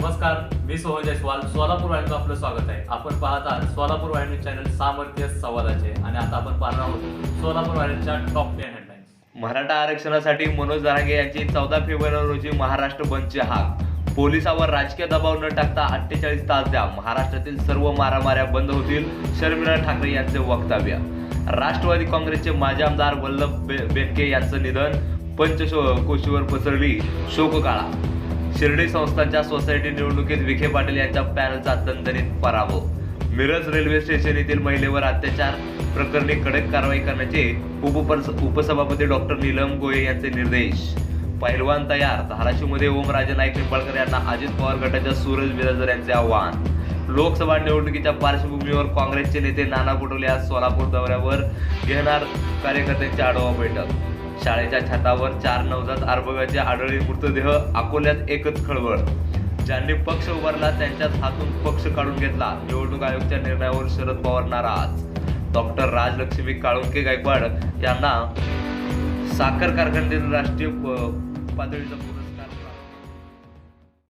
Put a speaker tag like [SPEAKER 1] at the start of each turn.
[SPEAKER 1] नमस्कार मी सोहन जयस्वाल. सोलापूर वाहिनीचं आपलं स्वागत आहे. आपण पाहत आहात सोलापूर वाहिनी चॅनल सामर्थ्य संवादाचे आणि आता आपण पाहणार आहोत सोलापूर वाहिनीच्या टॉप टेन हेडलाईन्स
[SPEAKER 2] मराठा आरक्षणासाठी मनोज जरांगे यांची चौदा फेब्रुवारी रोजी महाराष्ट्र बंदची हाक. पोलिसावर राजकीय दबाव न टाकता अठ्ठेचाळीस तास द्या. महाराष्ट्रातील सर्व मारामाऱ्या बंद होतील शर्मिला ठाकरे यांचे वक्तव्य. राष्ट्रवादी काँग्रेसचे माजी आमदार वल्लभ बे- यांचं निधन पंचकोशीवर पसरली शोककाळा. शिर्डी संस्थांच्या सोसायटी निवडणुकीत विखे पाटील यांच्या पॅनलचा दणदणीत पराभव. मिरज रेल्वे स्टेशन येथील महिलेवर अत्याचार प्रकरणी कडक कारवाई करण्याचे उपपरस- उपसभापती डॉक्टर नीलम गोये यांचे निर्देश. पैलवान तयार धाराशिवमध्ये ओमराजे नाईक निंबाळकर यांना अजित पवार गटाच्या सूरज बिराजर यांचे आव्हान. लोकसभा निवडणुकीच्या पार्श्वभूमीवर काँग्रेसचे नेते नाना पटोले आज सोलापूर दौऱ्यावर घेणार कार्यकर्त्यांची आढावा बैठक. शाळेच्या छतावर चार नवजात आरबव्याचे आढळले मृतदेह अकोल्यात एकच खळबळ. ज्यांनी पक्ष उभारला त्यांच्याच हातून पक्ष काढून घेतला. निवडणूक आयोगाच्या निर्णयावर शरद पवार नाराज. डॉक्टर राजलक्ष्मी काळुंके गायकवाड यांना साखर कारखान्यातील राष्ट्रीय पातळीचा